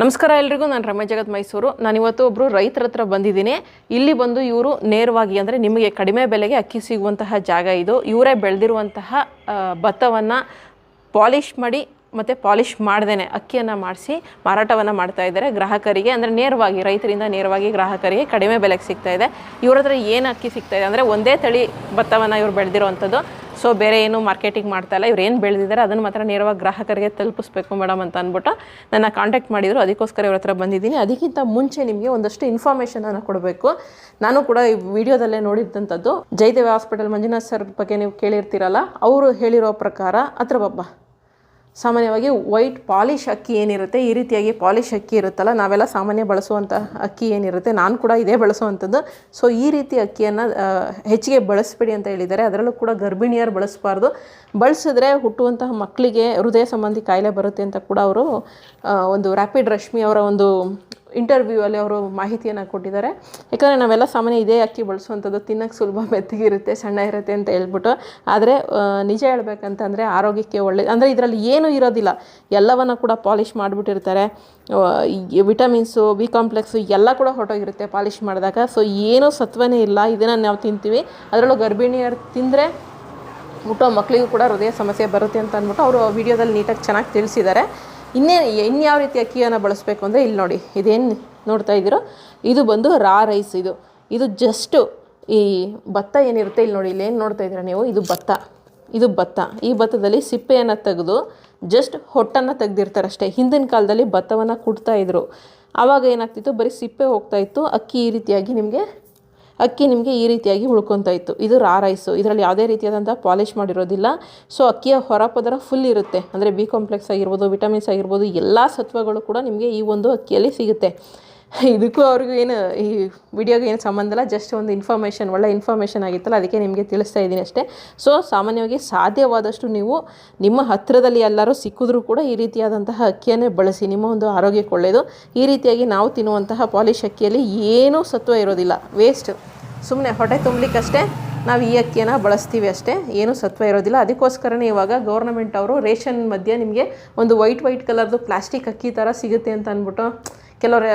ನಮಸ್ಕಾರ ಎಲ್ರಿಗೂ, ನಾನು ರಮ್ಯ ಜಗತ್ ಮೈಸೂರು. ನಾನಿವತ್ತು ಒಬ್ಬರು ರೈತರ ಹತ್ರ ಬಂದಿದ್ದೀನಿ. ಇಲ್ಲಿ ಬಂದು ಇವರು ನೇರವಾಗಿ ಅಂದರೆ ನಿಮಗೆ ಕಡಿಮೆ ಬೆಲೆಗೆ ಅಕ್ಕಿ ಸಿಗುವಂತಹ ಜಾಗ ಇದು. ಇವರೇ ಬೆಳೆದಿರುವಂತಹ ಭತ್ತವನ್ನು ಪಾಲಿಷ್ ಮಾಡಿ ಮತ್ತು ಪಾಲಿಷ್ ಮಾಡ್ದೇ ಅಕ್ಕಿಯನ್ನು ಮಾಡಿಸಿ ಮಾರಾಟವನ್ನು ಮಾಡ್ತಾ ಇದ್ದಾರೆ ಗ್ರಾಹಕರಿಗೆ. ಅಂದರೆ ನೇರವಾಗಿ ರೈತರಿಂದ ನೇರವಾಗಿ ಗ್ರಾಹಕರಿಗೆ ಕಡಿಮೆ ಬೆಲೆಗೆ ಸಿಗ್ತಾ ಇದೆ. ಇವ್ರ ಹತ್ರ ಏನು ಅಕ್ಕಿ ಸಿಗ್ತಾ ಇದೆ ಅಂದರೆ ಒಂದೇ ತಳಿ ಭತ್ತವನ್ನು ಇವ್ರು ಬೆಳೆದಿರುವಂಥದ್ದು ಸೊ ಬೇರೆ ಏನು ಮಾರ್ಕೆಟಿಂಗ್ ಮಾಡ್ತಾ ಇಲ್ಲ. ಇವ್ರು ಏನು ಬೆಳೆದಿದ್ದಾರೆ ಅದನ್ನು ಮಾತ್ರ ನೇರವಾಗಿ ಗ್ರಾಹಕರಿಗೆ ತಲುಪಿಸ್ಬೇಕು ಮೇಡಮ್ ಅಂತ ಅಂದ್ಬಿಟ್ಟು ನನ್ನ ಕಾಂಟ್ಯಾಕ್ಟ್ ಮಾಡಿದರು. ಅದಕ್ಕೋಸ್ಕರ ಇವ್ರ ಹತ್ರ ಬಂದಿದ್ದೀನಿ. ಅದಕ್ಕಿಂತ ಮುಂಚೆ ನಿಮಗೆ ಒಂದಷ್ಟು ಇನ್ಫಾರ್ಮೇಷನನ್ನು ಕೊಡಬೇಕು. ನಾನು ಕೂಡ ಈ ವಿಡಿಯೋದಲ್ಲೇ ನೋಡಿದ್ದಂಥದ್ದು. ಜಯದೇವ ಹಾಸ್ಪಿಟಲ್ ಮಂಜುನಾಥ್ ಸರ್ ಬಗ್ಗೆ ನೀವು ಕೇಳಿರ್ತೀರಲ್ಲ, ಅವರು ಹೇಳಿರೋ ಪ್ರಕಾರ, ಹತ್ರ ಬಾಬಾ ಸಾಮಾನ್ಯವಾಗಿ ವೈಟ್ ಪಾಲಿಶ್ ಅಕ್ಕಿ ಏನಿರುತ್ತೆ, ಈ ರೀತಿಯಾಗಿ ಪಾಲಿಶ್ ಅಕ್ಕಿ ಇರುತ್ತಲ್ಲ, ನಾವೆಲ್ಲ ಸಾಮಾನ್ಯ ಬಳಸುವಂಥ ಅಕ್ಕಿ ಏನಿರುತ್ತೆ, ನಾನು ಕೂಡ ಇದೇ ಬಳಸುವಂಥದ್ದು. ಸೊ ಈ ರೀತಿ ಅಕ್ಕಿಯನ್ನು ಹೆಚ್ಚಿಗೆ ಬಳಸಬೇಡಿ ಅಂತ ಹೇಳಿದ್ದಾರೆ. ಅದರಲ್ಲೂ ಕೂಡ ಗರ್ಭಿಣಿಯರು ಬಳಸಬಾರ್ದು. ಬಳಸಿದ್ರೆ ಹುಟ್ಟುವಂತಹ ಮಕ್ಕಳಿಗೆ ಹೃದಯ ಸಂಬಂಧಿ ಕಾಯಿಲೆ ಬರುತ್ತೆ ಅಂತ ಕೂಡ ಅವರು ಒಂದು ರ್ಯಾಪಿಡ್ ರಶ್ಮಿ ಅವರ ಒಂದು ಇಂಟರ್ವ್ಯೂ ಅಲ್ಲಿ ಅವರು ಮಾಹಿತಿಯನ್ನು ಕೊಟ್ಟಿದ್ದಾರೆ. ಯಾಕಂದರೆ ನಾವೆಲ್ಲ ಸಾಮಾನ್ಯ ಇದೇ ಅಕ್ಕಿ ಬಳಸುವಂಥದ್ದು ತಿನ್ನೋಕ್ಕೆ ಸುಲಭ ಮೆತ್ತಗಿರುತ್ತೆ, ಸಣ್ಣ ಇರುತ್ತೆ ಅಂತ ಹೇಳ್ಬಿಟ್ಟು. ಆದರೆ ನಿಜ ಹೇಳ್ಬೇಕಂತಂದರೆ ಆರೋಗ್ಯಕ್ಕೆ ಒಳ್ಳೆ ಅಂದರೆ ಇದರಲ್ಲಿ ಏನೂ ಇರೋದಿಲ್ಲ. ಎಲ್ಲವನ್ನು ಕೂಡ ಪಾಲಿಷ್ ಮಾಡಿಬಿಟ್ಟಿರ್ತಾರೆ. ವಿಟಮಿನ್ಸು, ಬಿ ಕಾಂಪ್ಲೆಕ್ಸು ಎಲ್ಲ ಕೂಡ ಹೊರಟೋಗಿರುತ್ತೆ ಪಾಲಿಷ್ ಮಾಡಿದಾಗ. ಸೊ, ಏನೂ ಸತ್ವನೇ ಇಲ್ಲ. ಇದನ್ನು ನಾವು ತಿಂತೀವಿ. ಅದರಲ್ಲೂ ಗರ್ಭಿಣಿಯರು ತಿಂದರೆ ಹುಟ್ಟೋ ಮಕ್ಕಳಿಗೂ ಕೂಡ ಹೃದಯ ಸಮಸ್ಯೆ ಬರುತ್ತೆ ಅಂತ ಅಂದ್ಬಿಟ್ಟು ಅವರು ವಿಡಿಯೋದಲ್ಲಿ ನೀಟಾಗಿ ಚೆನ್ನಾಗಿ ತಿಳಿಸಿದ್ದಾರೆ. ಇನ್ನೇ ಇನ್ಯಾವ ರೀತಿ ಅಕ್ಕಿಯನ್ನು ಬಳಸಬೇಕು ಅಂದರೆ ಇಲ್ಲಿ ನೋಡಿ, ಇದೇನು ನೋಡ್ತಾ ಇದ್ದೀರೋ, ಇದು ಬಂದು ರಾ ರೈಸ್ ಇದು. ಇದು ಜಸ್ಟು ಈ ಭತ್ತ ಏನಿರುತ್ತೆ ಇಲ್ಲಿ ನೋಡಿ ಇಲ್ಲಿ ಏನು ನೋಡ್ತಾ ಇದ್ದೀರಾ ನೀವು? ಇದು ಭತ್ತ. ಇದು ಭತ್ತ. ಈ ಭತ್ತದಲ್ಲಿ ಸಿಪ್ಪೆಯನ್ನು ತೆಗೆದು ಜಸ್ಟ್ ಹೊಟ್ಟನ್ನು ತೆಗೆದಿರ್ತಾರೆ ಅಷ್ಟೇ. ಹಿಂದಿನ ಕಾಲದಲ್ಲಿ ಭತ್ತವನ್ನು ಕುಡ್ತಾ ಇದ್ರು. ಆವಾಗ ಏನಾಗ್ತಿತ್ತು? ಬರೀ ಸಿಪ್ಪೆ ಹೋಗ್ತಾ ಇತ್ತು. ಅಕ್ಕಿ ಈ ರೀತಿಯಾಗಿ ನಿಮಗೆ ಅಕ್ಕಿ ನಿಮಗೆ ಈ ರೀತಿಯಾಗಿ ಉಳ್ಕೊತಾ ಇತ್ತು. ಇದು ರಾ ರೈಸು ಇದರಲ್ಲಿ ಯಾವುದೇ ರೀತಿಯಾದಂಥ ಪಾಲಿಷ್ ಮಾಡಿರೋದಿಲ್ಲ. ಸೊ ಅಕ್ಕಿಯ ಹೊರಪದರ ಫುಲ್ ಇರುತ್ತೆ. ಅಂದರೆ ಬಿ ಕಾಂಪ್ಲೆಕ್ಸ್ ಆಗಿರ್ಬೋದು ವಿಟಮಿನ್ಸ್ ಆಗಿರ್ಬೋದು, ಎಲ್ಲ ಸತ್ವಗಳು ಕೂಡ ನಿಮಗೆ ಈ ಒಂದು ಅಕ್ಕಿಯಲ್ಲಿ ಸಿಗುತ್ತೆ. ಇದಕ್ಕೂ ಅವ್ರಿಗೂ ಏನು ಈ ವಿಡಿಯೋಗೆ ಏನು ಸಂಬಂಧ ಇಲ್ಲ ಜಸ್ಟ್ ಒಂದು ಇನ್ಫಾರ್ಮೇಷನ್ ಒಳ್ಳೆ ಇನ್ಫಾರ್ಮೇಷನ್ ಆಗಿತ್ತಲ್ಲ, ಅದಕ್ಕೆ ನಿಮಗೆ ತಿಳಿಸ್ತಾ ಇದ್ದೀನಿ ಅಷ್ಟೇ. ಸೊ ಸಾಮಾನ್ಯವಾಗಿ ಸಾಧ್ಯವಾದಷ್ಟು ನೀವು ನಿಮ್ಮ ಹತ್ತಿರದಲ್ಲಿ ಎಲ್ಲರೂ ಸಿಕ್ಕಿದ್ರೂ ಕೂಡ ಈ ರೀತಿಯಾದಂತಹ ಅಕ್ಕಿಯನ್ನೇ ಬಳಸಿ, ನಿಮ್ಮ ಒಂದು ಆರೋಗ್ಯಕ್ಕೆ ಒಳ್ಳೆಯದು ಈ ರೀತಿಯಾಗಿ ನಾವು ತಿನ್ನುವಂತಹ ಪಾಲಿಶ್ ಅಕ್ಕಿಯಲ್ಲಿ ಏನೂ ಸತ್ವ ಇರೋದಿಲ್ಲ. ವೇಸ್ಟ್ ಸುಮ್ಮನೆ ಹೊಟ್ಟೆ ತುಂಬಲಿಕ್ಕಷ್ಟೇ ನಾವು ಈ ಅಕ್ಕಿಯನ್ನು ಬಳಸ್ತೀವಿ ಅಷ್ಟೇ. ಏನೂ ಸತ್ವ ಇರೋದಿಲ್ಲ. ಅದಕ್ಕೋಸ್ಕರನೇ ಇವಾಗ ಗೌರ್ನಮೆಂಟ್ ಅವರು ರೇಷನ್ ಮಧ್ಯೆ ನಿಮಗೆ ಒಂದು ವೈಟ್ ವೈಟ್ ಕಲರ್ದು ಪ್ಲಾಸ್ಟಿಕ್ ಅಕ್ಕಿ ಥರ ಸಿಗುತ್ತೆ ಅಂತ ಅಂದ್ಬಿಟ್ಟು ಕೆಲವರು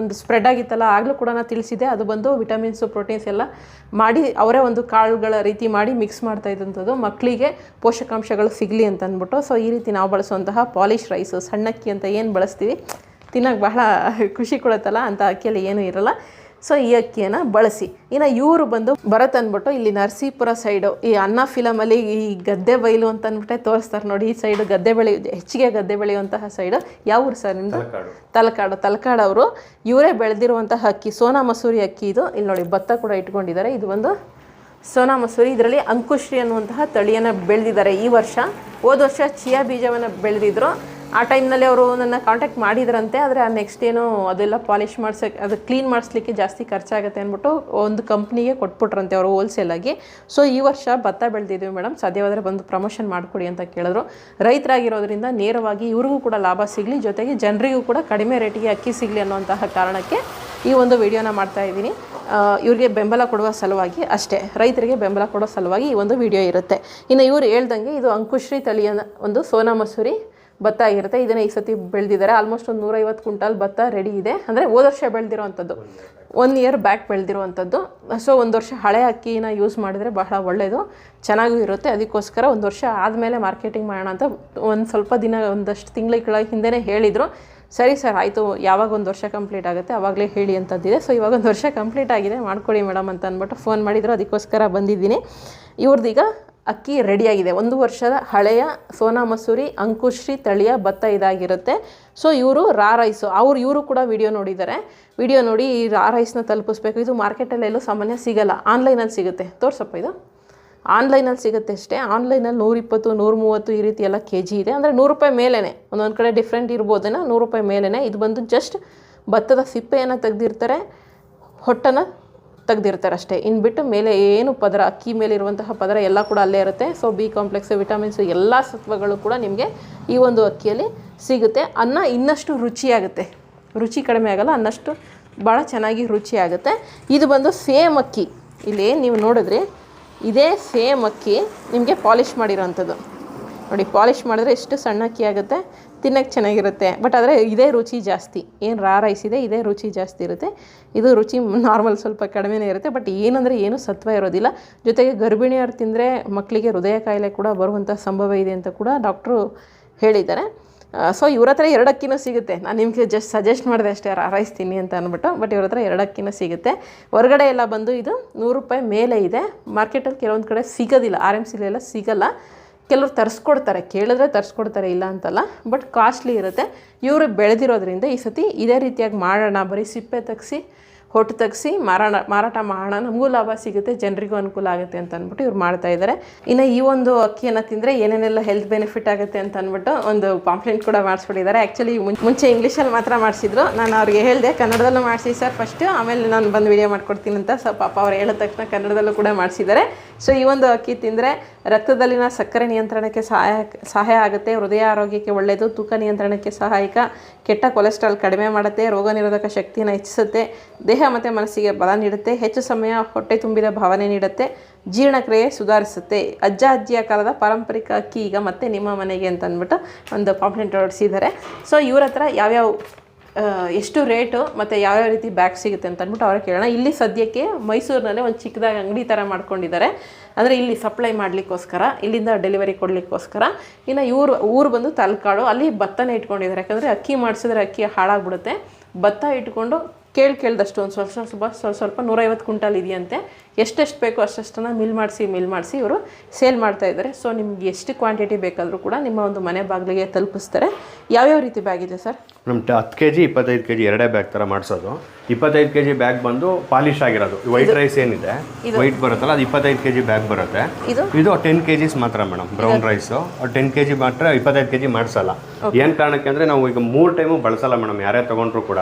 ಒಂದು ಸ್ಪ್ರೆಡ್ ಆಗಿತ್ತಲ್ಲ, ಆಗಲೂ ಕೂಡ ತಿಳಿಸಿದೆ ಅದು ಬಂದು ವಿಟಮಿನ್ಸು ಪ್ರೋಟೀನ್ಸ್ ಎಲ್ಲ ಮಾಡಿ, ಅವರೇ ಒಂದು ಕಾಳುಗಳ ರೀತಿ ಮಾಡಿ ಮಿಕ್ಸ್ ಮಾಡ್ತಾ ಇದ್ದಂಥದ್ದು. ಮಕ್ಕಳಿಗೆ ಪೋಷಕಾಂಶಗಳು ಸಿಗಲಿ ಅಂತ ಅಂದ್ಬಿಟ್ಟು ಸೊ ಈ ರೀತಿ ನಾವು ಬಳಸುವಂತಹ ಪಾಲಿಶ್ ರೈಸು ಸಣ್ಣಕ್ಕಿ ಅಂತ ಏನು ಬಳಸ್ತೀವಿ, ತಿನ್ನೋಕೆ ಬಹಳ ಖುಷಿ ಕೊಡುತ್ತಲ್ಲ ಅಂತ ಅಕ್ಕಿಯಲ್ಲಿ ಏನೂ ಇರಲ್ಲ. ಸೊ ಈ ಅಕ್ಕಿಯನ್ನು ಬಳಸಿ. ಇನ್ನು ಇವರು ಬಂದು ಬರತ್ ಅಂದ್ಬಿಟ್ಟು ಇಲ್ಲಿ ನರಸೀಪುರ ಸೈಡು ಈ ಅನ್ನ ಫಿಲಮಲ್ಲಿ ಈ ಗದ್ದೆ ಬೈಲು ಅಂತ ಅಂದ್ಬಿಟ್ಟೆ ತೋರಿಸ್ತಾರೆ ನೋಡಿ ಈ ಸೈಡು ಗದ್ದೆ ಬೆಳೆ ಹೆಚ್ಚಿಗೆ ಗದ್ದೆ ಬೆಳೆಯುವಂತಹ ಸೈಡು ಯಾವ ಊರು ಸರ್ ನಿಮ್ಮದು ತಲಕಾಡು. ತಲಕಾಡು ಅವರು ಇವರೇ ಬೆಳೆದಿರುವಂತಹ ಅಕ್ಕಿ ಸೋನಾ ಮಸೂರಿ ಅಕ್ಕಿ ಇದು. ಇಲ್ಲಿ ನೋಡಿ ಭತ್ತ ಕೂಡ ಇಟ್ಕೊಂಡಿದ್ದಾರೆ. ಇದು ಒಂದು ಸೋನಾ ಮಸೂರಿ. ಇದರಲ್ಲಿ ಅಂಕುಶ್ರೀ ಅನ್ನುವಂತಹ ತಳಿಯನ್ನು ಬೆಳೆದಿದ್ದಾರೆ. ಈ ವರ್ಷ ಹೋದ ವರ್ಷ ಚಿಯಾ ಬೀಜವನ್ನು ಬೆಳೆದಿದ್ರು. ಆ ಟೈಮ್ನಲ್ಲಿ ಅವರು ನನ್ನ ಕಾಂಟ್ಯಾಕ್ಟ್ ಮಾಡಿದ್ರಂತೆ, ಆದರೆ ಆ ನೆಕ್ಸ್ಟ್ ಏನು ಅದೆಲ್ಲ ಪಾಲಿಷ್ ಮಾಡ್ಸೋಕ್ಕೆ ಅದು ಕ್ಲೀನ್ ಮಾಡಿಸ್ಲಿಕ್ಕೆ ಜಾಸ್ತಿ ಖರ್ಚಾಗುತ್ತೆ ಅಂದ್ಬಿಟ್ಟು ಒಂದು ಕಂಪ್ನಿಗೆ ಕೊಟ್ಬಿಟ್ರಂತೆ ಅವರು ಹೋಲ್ಸೇಲಾಗಿ ಸೊ ಈ ವರ್ಷ ಭತ್ತ ಬೆಳೆದಿದ್ದೀವಿ ಮೇಡಮ್ ಸಾಧ್ಯವಾದರೆ ಬಂದು ಪ್ರಮೋಷನ್ ಮಾಡಿಕೊಡಿ ಅಂತ ಕೇಳಿದ್ರು. ರೈತರಾಗಿರೋದ್ರಿಂದ ನೇರವಾಗಿ ಇವ್ರಿಗೂ ಕೂಡ ಲಾಭ ಸಿಗಲಿ, ಜೊತೆಗೆ ಜನರಿಗೂ ಕೂಡ ಕಡಿಮೆ ರೇಟಿಗೆ ಅಕ್ಕಿ ಸಿಗಲಿ ಅನ್ನುವಂತಹ ಕಾರಣಕ್ಕೆ ಈ ಒಂದು ವಿಡಿಯೋನ ಮಾಡ್ತಾ ಇದ್ದೀನಿ. ಇವರಿಗೆ ಇವ್ರಿಗೆ ಬೆಂಬಲ ಕೊಡುವ ಸಲುವಾಗಿ ಅಷ್ಟೇ. ರೈತರಿಗೆ ಬೆಂಬಲ ಕೊಡೋ ಸಲುವಾಗಿ ಈ ಒಂದು ವಿಡಿಯೋ ಇರುತ್ತೆ. ಇನ್ನು ಇವರು ಹೇಳ್ದಂಗೆ ಇದು ಅಂಕುಶ್ರೀ ತಳಿಯ ಒಂದು ಸೋನಾ ಮಸೂರಿ. ಭತ್ತ ಆಗಿರುತ್ತೆ. ಇದನ್ನು ಈ ಸತಿ ಬೆಳೆದಿದ್ದಾರೆ. ಆಲ್ಮೋಸ್ಟ್ ಒಂದು ನೂರೈವತ್ತು ಕ್ವಿಂಟಾಲ್ ಭತ್ತ ರೆಡಿ ಇದೆ. ಅಂದರೆ ಹೋದ ವರ್ಷ ಬೆಳೆದಿರೋವಂಥದ್ದು ಒನ್ ಇಯರ್ ಬ್ಯಾಕ್ ಬೆಳೆದಿರುವಂಥದ್ದು ಸೊ ಒಂದು ವರ್ಷ ಹಳೆ ಅಕ್ಕಿನ ಯೂಸ್ ಮಾಡಿದರೆ ಬಹಳ ಒಳ್ಳೆಯದು ಚೆನ್ನಾಗೂ ಇರುತ್ತೆ. ಅದಕ್ಕೋಸ್ಕರ ಒಂದು ವರ್ಷ ಆದಮೇಲೆ ಮಾರ್ಕೆಟಿಂಗ್ ಮಾಡೋಣ ಅಂತ ಒಂದು ಸ್ವಲ್ಪ ದಿನ, ಒಂದಷ್ಟು ತಿಂಗಳ ಹಿಂದೆನೇ ಹೇಳಿದರು. ಸರಿ ಸರ್ ಆಯಿತು. ಯಾವಾಗ ಒಂದು ವರ್ಷ ಕಂಪ್ಲೀಟ್ ಆಗುತ್ತೆ ಆವಾಗಲೇ ಹೇಳಿ ಅಂತದ್ದಿದೆ. ಸೊ ಇವಾಗ ಒಂದು ವರ್ಷ ಕಂಪ್ಲೀಟ್ ಆಗಿದೆ. ಮಾಡ್ಕೊಡಿ ಮೇಡಮ್ ಅಂತ ಅಂದ್ಬಿಟ್ಟು ಫೋನ್ ಮಾಡಿದ್ರು. ಅದಕ್ಕೋಸ್ಕರ ಬಂದಿದ್ದೀನಿ. ಇವ್ರದ್ದೀಗ ಅಕ್ಕಿ ರೆಡಿಯಾಗಿದೆ. ಒಂದು ವರ್ಷದ ಹಳೆಯ ಸೋನಾ ಮಸೂರಿ, ಅಂಕುಶ್ರೀ, ತಳಿಯ ಭತ್ತ ಇದಾಗಿರುತ್ತೆ. ಸೊ ಇವರು ರಾ ರೈಸು ಅವ್ರು ಇವರು ಕೂಡ ವಿಡಿಯೋ ನೋಡಿದ್ದಾರೆ ವಿಡಿಯೋ ನೋಡಿ ಈ ರಾ ರೈಸ್ನ ತಲುಪಿಸ್ಬೇಕು. ಇದು ಮಾರ್ಕೆಟಲ್ಲಿ ಎಲ್ಲೂ ಸಾಮಾನ್ಯ ಸಿಗಲ್ಲ. ಆನ್ಲೈನಲ್ಲಿ ಸಿಗುತ್ತೆ. ತೋರ್ಸಪ್ಪ ಇದು. ಆನ್ಲೈನಲ್ಲಿ ಸಿಗುತ್ತೆ ಅಷ್ಟೇ. ಆನ್ಲೈನಲ್ಲಿ ನೂರಿಪ್ಪತ್ತು ನೂರು ಮೂವತ್ತು ಈ ರೀತಿ ಎಲ್ಲ ಕೆ ಜಿ ಇದೆ. ಅಂದರೆ ನೂರು ರೂಪಾಯಿ ಮೇಲೇ ಒಂದೊಂದು ಕಡೆ ಡಿಫ್ರೆಂಟ್ ಇರ್ಬೋದೇನೋ ನೂರು ರೂಪಾಯಿ ಮೇಲೇ ಇದು ಬಂದು ಜಸ್ಟ್ ಭತ್ತದ ಸಿಪ್ಪೆಯನ್ನು ತೆಗೆದಿರ್ತಾರೆ. ಹೊಟ್ಟನ್ನು ತೆಗ್ದಿರ್ತಾರೆ ಅಷ್ಟೇ ಇನ್ನು ಬಿಟ್ಟು ಮೇಲೆ ಏನು ಪದರ, ಅಕ್ಕಿ ಮೇಲೆ ಇರುವಂತಹ ಪದರ ಎಲ್ಲ ಕೂಡ ಅಲ್ಲೇ ಇರುತ್ತೆ. ಸೊ ಬಿ ಕಾಂಪ್ಲೆಕ್ಸ್ ವಿಟಮಿನ್ಸು ಎಲ್ಲ ಸತ್ವಗಳು ಕೂಡ ನಿಮಗೆ ಈ ಒಂದು ಅಕ್ಕಿಯಲ್ಲಿ ಸಿಗುತ್ತೆ. ಅನ್ನ ಇನ್ನಷ್ಟು ರುಚಿಯಾಗುತ್ತೆ. ರುಚಿ ಕಡಿಮೆ ಆಗಲ್ಲ, ಅನ್ನಷ್ಟು ಭಾಳ ಚೆನ್ನಾಗಿ ರುಚಿಯಾಗುತ್ತೆ. ಇದು ಬಂದು ಸೇಮ್ ಅಕ್ಕಿ. ಇಲ್ಲಿ ನೀವು ನೋಡಿದ್ರಿ ಇದೇ ಸೇಮ್ ಅಕ್ಕಿ ನಿಮಗೆ ಪಾಲಿಷ್ ಮಾಡಿರೋವಂಥದ್ದು ನೋಡಿ ಪಾಲಿಷ್ ಮಾಡಿದ್ರೆ ಎಷ್ಟು ಸಣ್ಣ ಅಕ್ಕಿ ಆಗುತ್ತೆ? ತಿನ್ನಕ್ಕೆ ಚೆನ್ನಾಗಿರುತ್ತೆ. ಬಟ್ ಆದರೆ ಇದೇ ರುಚಿ ಜಾಸ್ತಿ. ಏನು ರಾ ರೈಸ್ ಇದೆ, ಇದೇ ರುಚಿ ಜಾಸ್ತಿ ಇರುತ್ತೆ. ಇದು ರುಚಿ ನಾರ್ಮಲ್ ಸ್ವಲ್ಪ ಕಡಿಮೆನೇ ಇರುತ್ತೆ. ಬಟ್ ಏನಂದರೆ ಏನು ಸತ್ವ ಇರೋದಿಲ್ಲ. ಜೊತೆಗೆ ಗರ್ಭಿಣಿಯರು ತಿಂದರೆ ಮಕ್ಕಳಿಗೆ ಹೃದಯ ಕಾಯಿಲೆ ಕೂಡ ಬರುವಂಥ ಸಂಭವ ಇದೆ ಅಂತ ಕೂಡ ಡಾಕ್ಟ್ರು ಹೇಳಿದ್ದಾರೆ. ಸೊ ಇವ್ರ ಹತ್ರ ಎರಡು ಅಕ್ಕಿನೂ ಸಿಗುತ್ತೆ. ನಾನು ನಿಮಗೆ ಜಸ್ಟ್ ಸಜೆಸ್ಟ್ ಮಾಡಿದೆ ಅಷ್ಟೇ ರೈಸ್ ತಿನ್ನಿ ಅಂತ ಅಂದ್ಬಿಟ್ಟು ಬಟ್ ಇವ್ರ ಹತ್ರ ಎರಡು ಅಕ್ಕಿನೂ ಸಿಗುತ್ತೆ. ಹೊರಗಡೆ ಎಲ್ಲ ಬಂದು ಇದು ನೂರು ರೂಪಾಯಿ ಮೇಲೆ ಇದೆ. ಮಾರ್ಕೆಟಲ್ಲಿ ಕೆಲವೊಂದು ಕಡೆ ಸಿಗೋದಿಲ್ಲ. ಆರ್ ಎಂ ಸಿಲೆಲ್ಲ ಸಿಗಲ್ಲ. ಕೆಲವ್ರು ತರಿಸ್ಕೊಡ್ತಾರೆ, ಕೇಳಿದ್ರೆ ತರಿಸ್ಕೊಡ್ತಾರೆ, ಇಲ್ಲ ಅಂತಲ್ಲ ಬಟ್ ಕಾಸ್ಟ್ಲಿ ಇರುತ್ತೆ. ಇವರು ಬೆಳೆದಿರೋದ್ರಿಂದ ಈ ಸತಿ ಇದೇ ರೀತಿಯಾಗಿ ಮಾಡೋಣ, ಬರೀ ಸಿಪ್ಪೆ ತೆಗ್ಸಿ ಹೊಟ್ಟು ತೆಗ್ಸಿ ಮಾರಾಟ ಮಾರಾಟ ಮಾಡೋಣ, ನಮಗೂ ಲಾಭ ಸಿಗುತ್ತೆ, ಜನರಿಗೂ ಅನುಕೂಲ ಆಗುತ್ತೆ ಅಂತ ಅಂದ್ಬಿಟ್ಟು ಇವ್ರು ಮಾಡ್ತಾ ಇದ್ದಾರೆ ಇನ್ನು ಈ ಒಂದು ಅಕ್ಕಿಯನ್ನು ತಿಂದರೆ ಏನೇನೆಲ್ಲ ಹೆಲ್ತ್ ಬೆನಿಫಿಟ್ ಆಗುತ್ತೆ ಅಂತ ಅಂದ್ಬಿಟ್ಟು ಒಂದು ಪಾಂಪ್ಲೆಂಟ್ ಕೂಡ ಮಾಡಿಸ್ಬಿಟ್ಟಿದ್ದಾರೆ ಆ್ಯಕ್ಚುಲಿ ಮುಂಚೆ ಇಂಗ್ಲೀಷಲ್ಲಿ ಮಾತ್ರ ಮಾಡಿಸಿದ್ರು. ನಾನು ಅವ್ರಿಗೆ ಹೇಳಿದೆ, ಕನ್ನಡದಲ್ಲೂ ಮಾಡಿಸಿ ಸರ್ ಫಸ್ಟು ಆಮೇಲೆ ನಾನು ಬಂದು ವಿಡಿಯೋ ಮಾಡ್ಕೊಡ್ತೀನಿ ಅಂತ. ಸ್ವಲ್ಪ ಪಾಪ ಅವ್ರು ಹೇಳಿದ ತಕ್ಷಣ ಕನ್ನಡದಲ್ಲೂ ಕೂಡ ಮಾಡಿಸಿದ್ದಾರೆ. ಸೊ ಈ ಒಂದು ಅಕ್ಕಿ ತಿಂದರೆ ರಕ್ತದಲ್ಲಿನ ಸಕ್ಕರೆ ನಿಯಂತ್ರಣಕ್ಕೆ ಸಹಾಯ ಸಹಾಯ ಆಗುತ್ತೆ. ಹೃದಯ ಆರೋಗ್ಯಕ್ಕೆ ಒಳ್ಳೆಯದು. ತೂಕ ನಿಯಂತ್ರಣಕ್ಕೆ ಸಹಾಯಕ. ಕೆಟ್ಟ ಕೊಲೆಸ್ಟ್ರಾಲ್ ಕಡಿಮೆ ಮಾಡುತ್ತೆ. ರೋಗ ನಿರೋಧಕ ಶಕ್ತಿಯನ್ನು ಹೆಚ್ಚಿಸುತ್ತೆ. ದೇಹ ಮತ್ತು ಮನಸ್ಸಿಗೆ ಬಲ ನೀಡುತ್ತೆ. ಹೆಚ್ಚು ಸಮಯ ಹೊಟ್ಟೆ ತುಂಬಿದ ಭಾವನೆ ನೀಡುತ್ತೆ. ಜೀರ್ಣಕ್ರಿಯೆ ಸುಧಾರಿಸುತ್ತೆ. ಅಜ್ಜ, ಅಜ್ಜಿಯ ಕಾಲದ ಪಾರಂಪರಿಕ ಅಕ್ಕಿ ಈಗ ಮತ್ತೆ ನಿಮ್ಮ ಮನೆಗೆ ಅಂತ ಅಂದ್ಬಿಟ್ಟು ಒಂದು ಪಾಂಪ್ಲೆಂಟ್ ಹೊರಡಿಸಿದ್ದಾರೆ. ಸೊ ಇವ್ರ ಹತ್ರ ಯಾವ್ಯಾವ ಎಷ್ಟು ರೇಟು, ಮತ್ತು ಯಾವ್ಯಾವ ರೀತಿ ಬ್ಯಾಗ್ ಸಿಗುತ್ತೆ ಅಂತ ಅಂದ್ಬಿಟ್ಟು ಅವ್ರಿಗೆ ಕೇಳೋಣ. ಇಲ್ಲಿ ಸದ್ಯಕ್ಕೆ ಮೈಸೂರಿನಲ್ಲೇ ಒಂದು ಚಿಕ್ಕದಾಗಿ ಅಂಗಡಿ ಥರ ಮಾಡ್ಕೊಂಡಿದ್ದಾರೆ. ಅಂದರೆ ಇಲ್ಲಿ ಸಪ್ಲೈ ಮಾಡಲಿಕ್ಕೋಸ್ಕರ, ಇಲ್ಲಿಂದ ಡೆಲಿವರಿ ಕೊಡಲಿಕ್ಕೋಸ್ಕರ. ಇನ್ನು ಇವರು, ಊರು ಬಂದು ತಲಕಾಡು, ಅಲ್ಲಿ ಭತ್ತನೇ ಇಟ್ಕೊಂಡಿದ್ದಾರೆ. ಯಾಕಂದರೆ ಅಕ್ಕಿ ಮಾಡಿಸಿದ್ರೆ ಅಕ್ಕಿ ಹಾಳಾಗ್ಬಿಡುತ್ತೆ. ಭತ್ತ ಇಟ್ಕೊಂಡು ಕೇಳಿ ಕೇಳ್ದಷ್ಟು ಒಂದು ಸ್ವಲ್ಪ ಸ್ವಲ್ಪ ಸ್ವಲ್ಪ ಸ್ವಲ್ಪ ನೂರೈವತ್ತು ಕ್ವಿಂಟಲ್ ಇದೆಯಂತೆ. ಎಷ್ಟೆಷ್ಟು ಬೇಕೋ ಅಷ್ಟಷ್ಟನ್ನು ಮಿಲ್ ಮಾಡಿಸಿ ಮಿಲ್ ಮಾಡಿಸಿ ಇವರು ಸೇಲ್ ಮಾಡ್ತಾ ಇದ್ದಾರೆ. ಸೊ ನಿಮ್ಗೆ ಎಷ್ಟು ಕ್ವಾಂಟಿಟಿ ಬೇಕಾದರೂ ಕೂಡ ನಿಮ್ಮ ಒಂದು ಮನೆ ಬಾಗಿಲಿಗೆ ತಲುಪಿಸ್ತಾರೆ. ಯಾವ್ಯಾವ ರೀತಿ ಬ್ಯಾಗ್ ಇದೆ ಸರ್? ನಮ್ಮ ಹತ್ತು ಕೆ ಜಿ ಇಪ್ಪತ್ತೈದು ಕೆ ಜಿ ಎರಡೇ ಬ್ಯಾಗ್ ಥರ ಮಾಡಿಸೋದು. ಇಪ್ಪತ್ತೈದು ಕೆ ಜಿ ಬ್ಯಾಗ್ ಬಂದು ಪಾಲಿಶ್ ಆಗಿರೋದು. ವೈಟ್ ರೈಸ್ ಏನಿದೆ? ವೈಟ್ ಬರುತ್ತಲ್ಲ ಅದು ಇಪ್ಪತ್ತೈದು ಕೆ ಜಿ ಬ್ಯಾಗ್ ಬರುತ್ತೆ. ಇದು? ಇದು ಟೆನ್ ಕೆ ಜಿಸ್ ಮಾತ್ರ madam brown rice ten K G ಮಾತ್ರ ಇಪ್ಪತ್ತೈದು ಕೆ ಜಿ ಮಾಡಿಸಲ್ಲ ಏನು ಕಾರಣಕ್ಕೆ ಅಂದರೆ ನಾವು ಈಗ ಮೂರು ಟೈಮು ಬಳಸಲ್ಲ ಮೇಡಮ್ ಯಾರೇ ತೊಗೊಂಡ್ರು ಕೂಡ.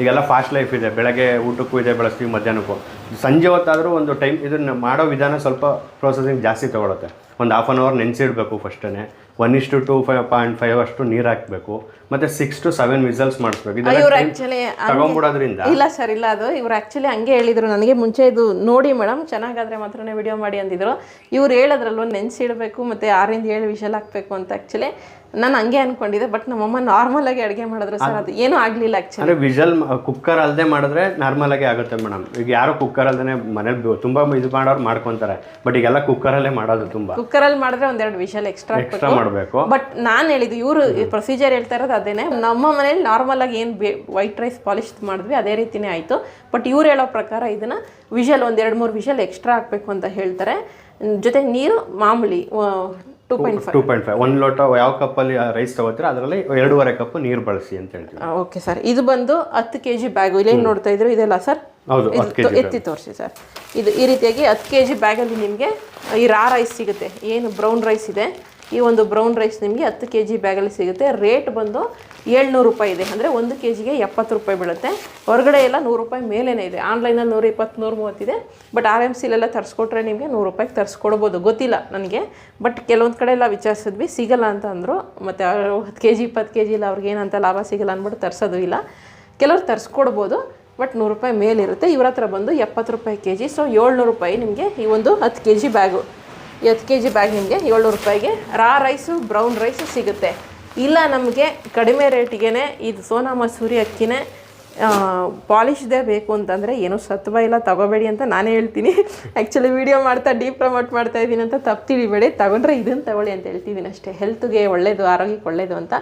ಈಗೆಲ್ಲ ಫಾಸ್ಟ್ ಲೈಫ್ ಇದೆ ಬೆಳಗ್ಗೆ ಊಟಕ್ಕೂ ಇದೆ ಬಳಸ್ತೀವಿ ಮಧ್ಯಾಹ್ನಕ್ಕೂ. ಸಂಜೆ ಹೊತ್ತಾದರೂ ಒಂದು ಟೈಮ್ ಇದನ್ನ ಮಾಡೋ ವಿಧಾನ ಸ್ವಲ್ಪ ಪ್ರೊಸೆಸಿಂಗ್ ಜಾಸ್ತಿ ತೊಗೊಳುತ್ತೆ. ಒಂದು ಹಾಫ್ ಆನ್ ಅವರ್ ನೆನೆಸಿಡ್ಬೇಕು ಫಸ್ಟೇ ಒನ್ ಇಷ್ಟು ಟು ಫೈವ್ ಪಾಯಿಂಟ್ ಫೈವ್ ಅಷ್ಟು ನೀರು ಹಾಕಬೇಕು. ಮತ್ತೆ ಸಿಕ್ಸ್ ಟು ಸೆವೆನ್ ವಿಸಲ್ಸ್ ಮಾಡಿಸ್ಬೇಕು. ತಗೊಂಡ್ಬಿಡೋದ್ರಿಂದ ಇಲ್ಲ ಸರ್ ಇಲ್ಲ ಅದು. ಇವ್ರು ಆ್ಯಕ್ಚುಲಿ ಹಂಗೆ ಹೇಳಿದ್ರು. ನನಗೆ ಮುಂಚೆ ಇದು ನೋಡಿ ಮೇಡಮ್ ಚೆನ್ನಾಗಾದ್ರೆ ಮಾತ್ರನೇ ವಿಡಿಯೋ ಮಾಡಿ ಅಂದಿದ್ರು. ಇವ್ರು ಹೇಳೋದ್ರಲ್ಲೂ ನೆನೆಸಿಡಬೇಕು ಮತ್ತು ಆರಿಂದ ಏಳು ವಿಷಲ್ ಹಾಕಬೇಕು ಅಂತ ಆ್ಯಕ್ಚುಲಿ ನಾನು ಹಂಗೆ ಅನ್ಕೊಂಡಿದ್ದೆ ಬಟ್ ನಮ್ಮಮ್ಮ ನಾರ್ಮಲ್ ಆಗಿ ಅಡುಗೆ ಮಾಡಿದ್ರು ಸರ್ ಅದು ಏನೂ ಆಗಲಿಲ್ಲ ಆ್ಯಕ್ಚುಲಿ ಅಂದರೆ ವಿಷಲ್ ಕುಕ್ಕರ್ ಅಲ್ಲದೆ ಮಾಡಿದ್ರೆ ನಾರ್ಮಲ್ ಆಗಿ ಆಗುತ್ತೆ ಮೇಡಮ್ ಈಗ ಯಾರು ಕುಕ್ಕರ್ ಅಲ್ಲದೆ ಮನೇಲಿ ತುಂಬ ಇದು ಮಾಡೋರು ಮಾಡ್ಕೊತಾರೆ ಬಟ್ ಈಗೆಲ್ಲ ಕುಕ್ಕರಲ್ಲೇ ಮಾಡೋದು ತುಂಬ. ಕುಕ್ಕರಲ್ಲಿ ಮಾಡಿದ್ರೆ ಒಂದೆರಡು ವಿಷಲ್ ಎಕ್ಸ್ಟ್ರಾ ಎಕ್ಸ್ಟ್ರಾ ಮಾಡಬೇಕು. ಬಟ್ ನಾನು ಹೇಳಿದ್ದು ಇವರು ಪ್ರೊಸೀಜರ್ ಹೇಳ್ತಾ ಇರೋದು ಅದೇನೆ ನಮ್ಮ ಮನೇಲಿ ನಾರ್ಮಲ್ ಆಗಿ ಏನು ಬೇ ವೈಟ್ ರೈಸ್ ಪಾಲಿಶ್ ಮಾಡಿದ್ವಿ ಅದೇ ರೀತಿನೇ ಆಯಿತು. ಬಟ್ ಇವ್ರು ಹೇಳೋ ಪ್ರಕಾರ ಇದನ್ನು ವಿಷಲ್ ಒಂದು ಎರಡು ಮೂರು ವಿಷಲ್ ಎಕ್ಸ್ಟ್ರಾ ಹಾಕಬೇಕು ಅಂತ ಹೇಳ್ತಾರೆ. ಜೊತೆಗೆ ನೀರು ಮಾಮೂಲಿ ಟೂ ಪಾಯಿಂಟ್ ಫೈವ್ ಒಂದು ಲೋಟ ಯಾವ ಕಪ್ಪಲ್ಲಿ ರೈಸ್ ತಗೋತೀರ ಅದರಲ್ಲಿ ಎರಡೂವರೆ ಕಪ್ ನೀರು ಬಳಸಿ ಅಂತ ಹೇಳ್ತೀವಿ ಓಕೆ ಸರ್ ಇದು ಬಂದು ಹತ್ತು ಕೆ ಜಿ ಬ್ಯಾಗು ಇಲ್ಲಿ ನೋಡ್ತಾ ಇದ್ರು? ಇದೆಲ್ಲ ಸರ್ ಹೌದು ಎತ್ತಿ ತೋರಿಸಿ ಸರ್ ಇದು ಈ ರೀತಿಯಾಗಿ ಹತ್ತು ಕೆ ಜಿ ಬ್ಯಾಗಲ್ಲಿ ನಿಮಗೆ ಈ ರಾ ರೈಸ್ ಸಿಗುತ್ತೆ. ಏನು ಬ್ರೌನ್ ರೈಸ್ ಇದೆ ಈ ಒಂದು ಬ್ರೌನ್ ರೈಸ್ ನಿಮಗೆ ಹತ್ತು ಕೆ ಜಿ ಬ್ಯಾಗಲ್ಲಿ ಸಿಗುತ್ತೆ. ರೇಟ್ ಬಂದು ಏಳ್ನೂರು ರೂಪಾಯಿ ಇದೆ. ಅಂದರೆ ಒಂದು ಕೆ ಜಿಗೆ ಎಪ್ಪತ್ತು ರೂಪಾಯಿ ಬೀಳುತ್ತೆ. ಹೊರಗಡೆ ಎಲ್ಲ ನೂರು ರೂಪಾಯಿ ಮೇಲೇ ಇದೆ. ಆನ್ಲೈನಲ್ಲಿ ನೂರ ಇಪ್ಪತ್ತು, ನೂರು ಮೂವತ್ತಿದೆ ಬಟ್ ಆರ್ ಎಂ ಸಿಲೆಲ್ಲ ತರಿಸ್ಕೊಟ್ರೆ ನಿಮಗೆ ನೂರು ರೂಪಾಯಿಗೆ ತರಿಸ್ಕೊಡ್ಬೋದು. ಗೊತ್ತಿಲ್ಲ ನನಗೆ. ಬಟ್ ಕೆಲವೊಂದು ಕಡೆ ಎಲ್ಲ ವಿಚಾರಿಸಿದ್ವಿ. ಸಿಗಲ್ಲ ಅಂತ ಅಂದರು. ಮತ್ತು ಹತ್ತು ಕೆ ಜಿ ಇಪ್ಪತ್ತು ಕೆ ಜಿ ಇಲ್ಲ, ಅವ್ರಿಗೆ ಏನಂತ ಲಾಭ ಸಿಗಲ್ಲ ಅಂದ್ಬಿಟ್ಟು ತರಿಸೋದು ಇಲ್ಲ. ಕೆಲವ್ರು ತರಿಸ್ಕೊಡ್ಬೋದು. ಬಟ್ ನೂರು ರೂಪಾಯಿ ಮೇಲಿರುತ್ತೆ. ಇವ್ರ ಹತ್ರ ಬಂದು ಎಪ್ಪತ್ತು ರೂಪಾಯಿ ಕೆ ಜಿ ಸೊ ಏಳ್ನೂರು ರೂಪಾಯಿ ನಿಮಗೆ ಈ ಒಂದು ಹತ್ತು ಕೆ ಜಿ ಬ್ಯಾಗು. ಈ ಹತ್ತು ಕೆ ಜಿ ಬ್ಯಾಗ್ ನಿಮಗೆ ಏಳ್ನೂರು ರೂಪಾಯಿಗೆ. ರಾ ರೈಸು, ಬ್ರೌನ್ ರೈಸು ಸಿಗುತ್ತೆ. ಇಲ್ಲ ನಮಗೆ ಕಡಿಮೆ ರೇಟಿಗೆ ಇದು ಸೋನಾ ಮಸೂರಿ ಅಕ್ಕಿನೇ ಪಾಲಿಶ್ದೇ ಬೇಕು ಅಂತಂದರೆ ಏನೂ ಸತ್ವ ಇಲ್ಲ, ತಗೋಬೇಡಿ ಅಂತ ನಾನೇ ಹೇಳ್ತೀನಿ. ಆ್ಯಕ್ಚುಲಿ ವೀಡಿಯೋ ಮಾಡ್ತಾ ಡೀಪ್ ಪ್ರಮೋಟ್ ಮಾಡ್ತಾ ಇದ್ದೀನಿ ಅಂತ ತಪ್ಪು ತಿಳಿಬೇಡಿ. ತಗೊಂಡ್ರೆ ಇದನ್ನು ತಗೊಳ್ಳಿ ಅಂತ ಹೇಳ್ತಿದ್ದೀನಿ ಅಷ್ಟೇ. ಹೆಲ್ತ್ಗೆ ಒಳ್ಳೇದು, ಆರೋಗ್ಯಕ್ಕೆ ಒಳ್ಳೇದು ಅಂತ.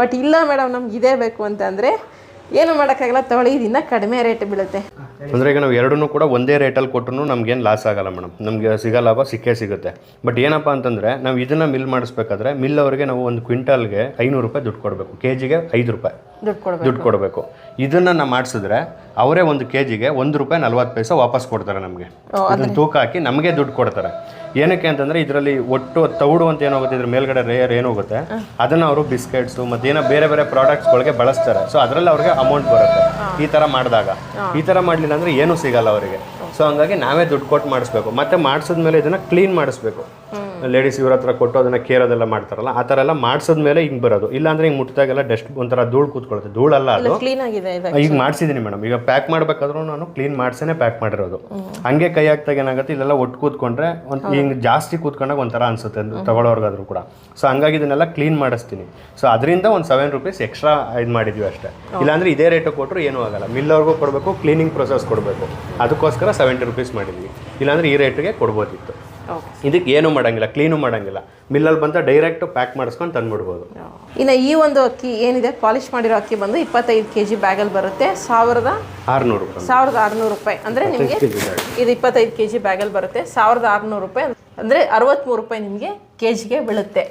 ಬಟ್ ಇಲ್ಲ ಮೇಡಮ್ ನಮ್ಗೆ ಇದೇ ಬೇಕು ಅಂತಂದರೆ ಏನು ಮಾಡೋಕ್ಕಾಗಲ್ಲ, ತಗೊಳ್ಳಿ. ಇದನ್ನು ಕಡಿಮೆ ರೇಟ್ ಬೀಳುತ್ತೆ. ಅಂದರೆ ಈಗ ನಾವು ಎರಡನ್ನೂ ಕೂಡ ಒಂದೇ ರೇಟಲ್ಲಿ ಕೊಟ್ಟರು ನಮಗೇನು ಲಾಸ್ ಆಗಲ್ಲ ಮೇಡಮ್ ನಮಗೆ ಸಿಗೋ ಲಾಭ ಸಿಕ್ಕೇ ಸಿಗುತ್ತೆ. ಬಟ್ ಏನಪ್ಪ ಅಂತಂದರೆ ನಾವು ಇದನ್ನು ಮಿಲ್ ಮಾಡಿಸ್ಬೇಕಾದ್ರೆ ಮಿಲ್ ಅವರಿಗೆ ನಾವು ಒಂದು ಕ್ವಿಂಟಲ್ಗೆ ಐನೂರು ರೂಪಾಯಿ ದುಡ್ಡು ಕೊಡಬೇಕು. ಕೆ ಜಿಗೆ ಐದು ರೂಪಾಯಿ ದುಡ್ಡು ಕೊಡಬೇಕು. ಇದನ್ನು ನಾವು ಮಾಡಿಸಿದ್ರೆ ಅವರೇ ಒಂದು ಕೆ ಜಿಗೆ ಒಂದು ರೂಪಾಯಿ ನಲ್ವತ್ತು ಪೈಸೆ ವಾಪಸ್ ಕೊಡ್ತಾರೆ ನಮಗೆ. ಅದನ್ನು. ತೂಕ ಹಾಕಿ ನಮಗೆ ದುಡ್ಡು ಕೊಡ್ತಾರೆ. ಏನಕ್ಕೆ ಅಂತಂದರೆ ಇದರಲ್ಲಿ ಒಟ್ಟು ತೌಡು ಅಂತ ಏನಾಗುತ್ತೆ ಇದ್ರ ಮೇಲ್ಗಡೆ ರೇಯರ್ ಏನೋಗುತ್ತೆ ಅದನ್ನು ಅವರು ಬಿಸ್ಕೆಟ್ಸು ಮತ್ತು ಏನೋ ಬೇರೆ ಬೇರೆ ಪ್ರಾಡಕ್ಟ್ಸ್ಗಳಿಗೆ ಬಳಸ್ತಾರೆ. ಸೊ ಅದರಲ್ಲಿ ಅವ್ರಿಗೆ ಅಮೌಂಟ್ ಬರುತ್ತೆ. ಈ ಥರ ಮಾಡಿದಾಗ. ಈ ಥರ ಮಾಡಲಿಲ್ಲ ಅಂದರೆ ಏನೂ ಸಿಗಲ್ಲ ಅವರಿಗೆ. ಸೊ ಹಂಗಾಗಿ ನಾವೇ ದುಡ್ಡು ಕೊಟ್ಟು ಮಾಡಿಸ್ಬೇಕು. ಮತ್ತೆ ಮಾಡಿಸಿದ್ಮೇಲೆ ಇದನ್ನು ಕ್ಲೀನ್ ಮಾಡಿಸ್ಬೇಕು. ಲೇಡೀಸ್ ಇವ್ರ ಹತ್ರ ಕೊಟ್ಟು ಅದನ್ನ ಕೇರೋದೆಲ್ಲ ಮಾಡ್ತಾರಲ್ಲ ಆ ಥರ ಎಲ್ಲ ಮಾಡಿಸಿದ್ಮೇಲೆ ಹಿಂಗೆ ಬರೋದು. ಇಲ್ಲಾಂದ್ರೆ ಹಿಂಗೆ ಮುಟ್ಟಿದಾಗೆಲ್ಲ ಡಸ್ಟ್ ಒಂಥರ ಧೂಳು ಕೂತ್ಕೊಳ್ಳುತ್ತೆ ಧೂಳಲ್ಲ ಅದು. ಕ್ಲೀನ್ ಆಗಿದೆ ಈಗ ಮಾಡಿಸಿದ್ದೀನಿ ಮೇಡಮ್. ಈಗ ಪ್ಯಾಕ್ ಮಾಡಬೇಕಾದ್ರೂ ನಾನು ಕ್ಲೀನ್ ಮಾಡ್ಸೇನೆ ಪ್ಯಾಕ್ ಮಾಡಿರೋದು. ಹಂಗೆ ಕೈ ಹಾಕ್ದಾಗ ಏನಾಗುತ್ತೆ ಇಲ್ಲೆಲ್ಲ ಒಟ್ಟು ಕೂತ್ಕೊಂಡ್ರೆ ಒಂದು ಹಿಂಗೆ ಜಾಸ್ತಿ ಕೂತ್ಕೊಂಡಾಗ ಒಂಥರ ಅನ್ಸುತ್ತೆ ತಗೊಳ್ಳೋರ್ಗಾದ್ರೂ ಕೂಡ. ಸೊ ಹಂಗಾಗಿ ಇದನ್ನೆಲ್ಲ ಕ್ಲೀನ್ ಮಾಡಿಸ್ತೀನಿ. ಸೊ ಅದರಿಂದ ಒಂದು ಸೆವೆನ್ ರುಪೀಸ್ ಎಕ್ಸ್ಟ್ರಾ ಇದು ಮಾಡಿದ್ವಿ ಅಷ್ಟೇ. ಇಲ್ಲಾಂದ್ರೆ ಇದೇ ರೇಟು ಕೊಟ್ಟರು ಏನೂ ಆಗಲ್ಲ. ಮಿಲ್ಲವ್ರಿಗೂ ಕೊಡಬೇಕು ಕ್ಲೀನಿಂಗ್ ಪ್ರೊಸೆಸ್ ಕೊಡಬೇಕು. ಅದಕ್ಕೋಸ್ಕರ ಸೆವೆಂಟಿ ರುಪೀಸ್ ಮಾಡಿದ್ವಿ. ಇಲ್ಲಾಂದ್ರೆ ಈ ರೇಟಿಗೆ ಕೊಡ್ಬೋದಿತ್ತು. ಇದಕ್ಕೆ ಏನೂ ಮಾಡಂಗಿಲ್ಲ ಕ್ಲೀನು ಮಾಡಂಗಿಲ್ಲ. ಮಿಲ್ಲಲ್ಲಿ ಬಂದ ಡೈರೆಕ್ಟ್ ಪ್ಯಾಕ್ ಮಾಡಿಸ್ಕೊಂಡು ತಂದ್ಬಿಡ್ಬೋದು. ಇನ್ನು ಈ ಒಂದು ಅಕ್ಕಿ ಏನಿದೆ ಪಾಲಿಶ್ ಮಾಡಿರೋ ಅಕ್ಕಿ ಬಂದು ಇಪ್ಪತ್ತೈದು ಕೆ ಜಿ ಬ್ಯಾಗಲ್ಲಿ ಬರುತ್ತೆ. ಸಾವಿರದ ಆರುನೂರು ರೂಪಾಯಿ. ಸಾವಿರದ ಆರುನೂರು ರೂಪಾಯಿ. ಅಂದರೆ ನಿಮಗೆ ಇದು ಇಪ್ಪತ್ತೈದು ಕೆ ಜಿ ಬ್ಯಾಗಲ್ಲಿ ಬರುತ್ತೆ. ಸಾವಿರದ ಆರುನೂರು ರೂಪಾಯಿ ಅಂದರೆ ಅರವತ್ತ್ಮೂರು ರೂಪಾಯಿ ನಿಮಗೆ ಕೆ ಜಿಗೆ ಬೀಳುತ್ತೆ.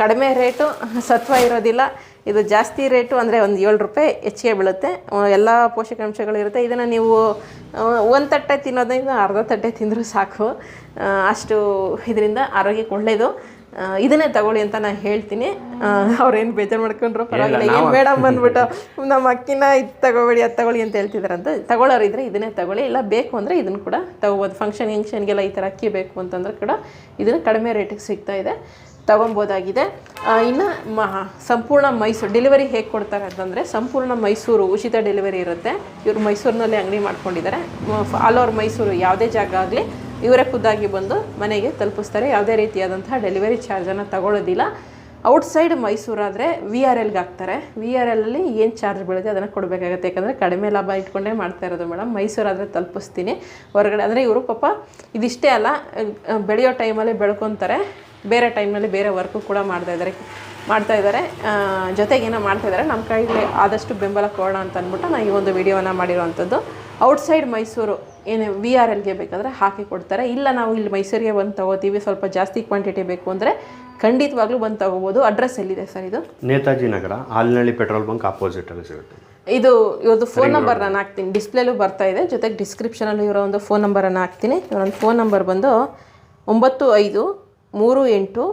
ಕಡಿಮೆ ರೇಟು ಸತ್ವ ಇರೋದಿಲ್ಲ. ಇದು ಜಾಸ್ತಿ ರೇಟು ಅಂದರೆ ಒಂದು ಏಳು ರೂಪಾಯಿ ಹೆಚ್ಚಿಗೆ ಬೀಳುತ್ತೆ. ಎಲ್ಲ ಪೋಷಕಾಂಶಗಳಿರುತ್ತೆ ಇದನ್ನು ನೀವು ಒಂದು ತಟ್ಟೆ ತಿನ್ನೋದ್ರಿಂದ ಅರ್ಧ ತಟ್ಟೆ ತಿಂದರೂ ಸಾಕು. ಅಷ್ಟು ಇದರಿಂದ ಆರೋಗ್ಯಕ್ಕೆ ಒಳ್ಳೆಯದು ಇದನ್ನೇ ತಗೊಳ್ಳಿ ಅಂತ ನಾನು ಹೇಳ್ತೀನಿ. ಅವ್ರೇನು ಬೇಜಾರು ಮಾಡ್ಕೊಂಡ್ರು ಪರವಾಗಿಲ್ಲ. ಏನು ಮೇಡಮ್ ಬಂದ್ಬಿಟ್ಟು ನಮ್ಮ ಅಕ್ಕಿನ ಇದು ತಗೋಬೇಡಿ ಅದು ತಗೊಳ್ಳಿ ಅಂತ ಹೇಳ್ತಿದ್ದಾರಂತ ಅಂತ. ತಗೊಳ್ಳೋರು ಇದ್ರೆ ಇದನ್ನೇ ತಗೊಳ್ಳಿ. ಇಲ್ಲ ಬೇಕು ಅಂದರೆ ಇದನ್ನು ಕೂಡ ತಗೋಬೋದು. ಫಂಕ್ಷನ್ ಗಿಂಕ್ಷನ್ಗೆಲ್ಲ ಈ ಥರ ಅಕ್ಕಿ ಬೇಕು ಅಂತಂದ್ರೆ ಕೂಡ ಇದನ್ನು ಕಡಿಮೆ ರೇಟಿಗೆ ಸಿಗ್ತಾ ಇದೆ. ತಗೊಬೋದಾಗಿದೆ. ಇನ್ನು ಮ, ಸಂಪೂರ್ಣ ಮೈಸೂರು ಡೆಲಿವರಿ ಹೇಗೆ ಕೊಡ್ತಾರೆ ಅಂತಂದರೆ ಸಂಪೂರ್ಣ ಮೈಸೂರು, ಉಚಿತ ಡೆಲಿವರಿ ಇರುತ್ತೆ. ಇವರು ಮೈಸೂರಿನಲ್ಲಿ ಅಂಗಡಿ ಮಾಡ್ಕೊಂಡಿದ್ದಾರೆ. ಆಲ್ ಓವರ್ ಮೈಸೂರು ಯಾವುದೇ ಜಾಗ ಆಗಲಿ ಇವರೇ ಖುದ್ದಾಗಿ ಬಂದು ಮನೆಗೆ ತಲುಪಿಸ್ತಾರೆ. ಯಾವುದೇ ರೀತಿಯಾದಂತಹ ಡೆಲಿವರಿ ಚಾರ್ಜನ್ನು ತಗೊಳ್ಳೋದಿಲ್ಲ ಔಟ್ಸೈಡ್ ಮೈಸೂರಾದರೆ ವಿ ಆರ್ ಎಲ್ಗೆ ಹಾಕ್ತಾರೆ. ವಿ ಆರ್ ಎಲ್ಲಿ ಏನು ಚಾರ್ಜ್ ಬೀಳುತ್ತೆ ಅದನ್ನು ಕೊಡಬೇಕಾಗತ್ತೆ. ಯಾಕಂದರೆ ಕಡಿಮೆ ಲಾಭ ಇಟ್ಕೊಂಡೇ ಮಾಡ್ತಾ ಇರೋದು ಮೇಡಮ್. ಮೈಸೂರಾದರೆ ತಲುಪಿಸ್ತೀನಿ. ಹೊರಗಡೆ, ಅಂದರೆ ಇವರು ಪಾಪ ಇದಿಷ್ಟೇ ಅಲ್ಲ ಬೆಳೆಯೋ ಟೈಮಲ್ಲಿ ಬೆಳ್ಕೊತಾರೆ. ಬೇರೆ ಟೈಮ್ನಲ್ಲಿ ಬೇರೆ ವರ್ಕು ಕೂಡ ಮಾಡ್ತಾ ಇದ್ದಾರೆ ಮಾಡ್ತಾ ಇದ್ದಾರೆ. ಜೊತೆಗೆ ಏನೋ ಮಾಡ್ತಾ ಇದ್ದಾರೆ. ನಮ್ಮ ಕೈಲಿ ಆದಷ್ಟು ಬೆಂಬಲ ಕೊಡೋಣ ಅಂತ ಅಂದ್ಬಿಟ್ಟು ನಾನು ಈ ಒಂದು ವಿಡಿಯೋನ ಮಾಡಿರೋವಂಥದ್ದು ಔಟ್ಸೈಡ್ ಮೈಸೂರು ಏನು ವಿ ಆರ್ ಎಲ್ಗೆ ಬೇಕಾದರೆ ಹಾಕಿ ಕೊಡ್ತಾರೆ. ಇಲ್ಲ ನಾವು ಇಲ್ಲಿ ಮೈಸೂರಿಗೆ ಬಂದು ತಗೋತೀವಿ. ಸ್ವಲ್ಪ ಜಾಸ್ತಿ ಕ್ವಾಂಟಿಟಿ ಬೇಕು ಅಂದರೆ ಖಂಡಿತವಾಗ್ಲೂ ಬಂದು ತಗೋಬೋದು. ಅಡ್ರೆಸ್ ಎಲ್ಲಿದೆ ಸರ್ ಇದು? ನೇತಾಜಿ ನಗರ ಹಾಲಿನಳ್ಳಿ ಪೆಟ್ರೋಲ್ ಬಂಕ್ ಆಪೋಸಿಟಲ್ಲಿ ಸಿಗುತ್ತೆ. ಇದು ಇವತ್ತು ಫೋನ್ ನಂಬರ್ ನಾನು ಹಾಕ್ತೀನಿ. ಡಿಸ್ಪ್ಲೇಲೂ ಬರ್ತಾ ಇದೆ. ಜೊತೆಗೆ ಡಿಸ್ಕ್ರಿಪ್ಷನಲ್ಲಿ ಇರೋ ಒಂದು ಫೋನ್ ನಂಬರನ್ನು ಹಾಕ್ತೀನಿ. ಇವರೊಂದು ಫೋನ್ ನಂಬರ್ ಬಂದು ಒಂಬತ್ತು ಐದು ಮೂರು ಎಂಟು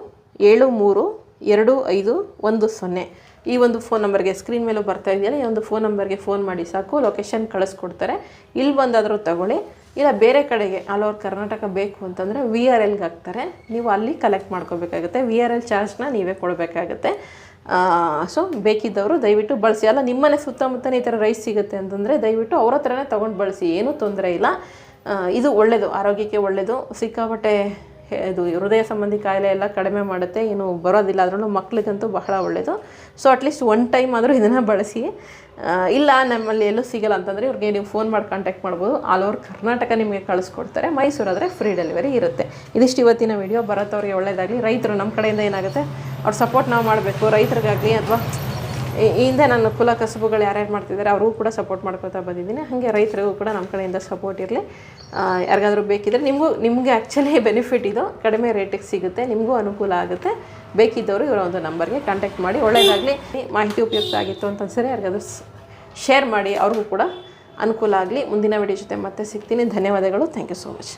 ಏಳು ಮೂರು ಎರಡು ಐದು ಒಂದು ಸೊನ್ನೆ. ಈ ಒಂದು ಫೋನ್ ನಂಬರ್ಗೆ ಸ್ಕ್ರೀನ್ ಮೇಲೂ ಬರ್ತಾ ಇದೆಯಲ್ಲ, ಈ ಒಂದು ಫೋನ್ ನಂಬರ್ಗೆ ಫೋನ್ ಮಾಡಿ ಸಾಕು ಲೊಕೇಶನ್ ಕಳಿಸ್ಕೊಡ್ತಾರೆ. ಇಲ್ಲಿ ಬಂದಾದರೂ ತಗೊಳ್ಳಿ. ಇಲ್ಲ, ಬೇರೆ ಕಡೆಗೆ ಆಲ್ ಓವರ್ ಕರ್ನಾಟಕ ಬೇಕು ಅಂತಂದರೆ ವಿ ಆರ್ ಎಲ್ಗೆ ಹಾಕ್ತಾರೆ. ನೀವು ಅಲ್ಲಿ ಕಲೆಕ್ಟ್ ಮಾಡ್ಕೋಬೇಕಾಗುತ್ತೆ. ವಿ ಆರ್ ಎಲ್ ಚಾರ್ಜ್ನ ನೀವೇ ಕೊಡಬೇಕಾಗುತ್ತೆ. ಸೊ ಬೇಕಿದ್ದವರು ದಯವಿಟ್ಟು ಬಳಸಿ. ಅಲ್ಲ, ನಿಮ್ಮನೆ ಸುತ್ತಮುತ್ತನೇ ಈ ಥರ ರೈಸ್ ಸಿಗುತ್ತೆ ಅಂತಂದರೆ ದಯವಿಟ್ಟು ಅವ್ರ ಹತ್ರನೇ ತೊಗೊಂಡು ಬಳಸಿ. ಏನೂ ತೊಂದರೆ ಇಲ್ಲ. ಇದು ಒಳ್ಳೆಯದು ಆರೋಗ್ಯಕ್ಕೆ ಒಳ್ಳೆಯದು ಸಿಕ್ಕಾಪಟ್ಟೆ ಇದು ಹೃದಯ ಸಂಬಂಧಿ ಕಾಯಿಲೆ ಎಲ್ಲ ಕಡಿಮೆ ಮಾಡುತ್ತೆ ಏನು ಬರೋದಿಲ್ಲ, ಅದರಲ್ಲೂ ಮಕ್ಳಿಗಂತೂ ಬಹಳ ಒಳ್ಳೆಯದು ಸೊ ಅಟ್ಲೀಸ್ಟ್ ಒನ್ ಟೈಮ್ ಆದರೂ ಇದನ್ನು ಬಳಸಿ. ಇಲ್ಲ, ನಮ್ಮಲ್ಲಿ ಎಲ್ಲೂ ಸಿಗಲ್ಲ ಅಂತಂದರೆ ಇವ್ರಿಗೆ ನೀವು ಫೋನ್ ಮಾಡಿ ಕಾಂಟ್ಯಾಕ್ಟ್ ಮಾಡ್ಬೋದು. ಆಲ್ ಓವರ್ ಕರ್ನಾಟಕ ನಿಮಗೆ ಕಳಿಸ್ಕೊಡ್ತಾರೆ. ಮೈಸೂರಾದರೆ ಫ್ರೀ ಡೆಲಿವರಿ ಇರುತ್ತೆ. ಇದಿಷ್ಟು ಇವತ್ತಿನ ವೀಡಿಯೋ ಬರತ್ತವ್ರಿಗೆ ಒಳ್ಳೆಯದಾಗಲಿ ರೈತರು ನಮ್ಮ ಕಡೆಯಿಂದ ಏನಾಗುತ್ತೆ? ಅವ್ರು ಸಪೋರ್ಟ್ ನಾವು ಮಾಡಬೇಕು. ರೈತರಿಗಾಗಲಿ ಅಥವಾ ಹಿಂದೆ ನನ್ನ ಕುಲ ಕಸುಬುಗಳು ಯಾರ್ಯಾರು ಮಾಡ್ತಿದ್ದಾರೆ, ಅವ್ರಿಗೂ ಕೂಡ ಸಪೋರ್ಟ್ ಮಾಡ್ಕೊತಾ ಬಂದಿದ್ದೀನಿ. ಹಾಗೆ ರೈತರಿಗೂ ಕೂಡ ನಮ್ಮ ಕಡೆಯಿಂದ ಸಪೋರ್ಟ್ ಇರಲಿ. ಯಾರಿಗಾದರೂ ಬೇಕಿದ್ರೆ ನಿಮಗೂ, ನಿಮಗೆ ಆ್ಯಕ್ಚುಲಿ ಬೆನಿಫಿಟ್ ಇದು. ಕಡಿಮೆ ರೇಟಿಗೆ ಸಿಗುತ್ತೆ, ನಿಮಗೂ ಅನುಕೂಲ ಆಗುತ್ತೆ. ಬೇಕಿದ್ದವರು ಇವರ ಒಂದು ನಂಬರ್ಗೆ ಕಾಂಟ್ಯಾಕ್ಟ್ ಮಾಡಿ. ಒಳ್ಳೆಯದಾಗಲಿ ಮಾಹಿತಿ ಉಪಯುಕ್ತ ಆಗಿತ್ತು ಅಂತ ಅನ್ಸರಿ ಯಾರಿಗಾದ್ರೂ ಶೇರ್ ಮಾಡಿ. ಅವ್ರಿಗೂ ಕೂಡ ಅನುಕೂಲ ಆಗಲಿ. ಮುಂದಿನ ವಿಡಿಯೋ ಜೊತೆ ಮತ್ತೆ ಸಿಗ್ತೀನಿ. ಧನ್ಯವಾದಗಳು. Thank you so much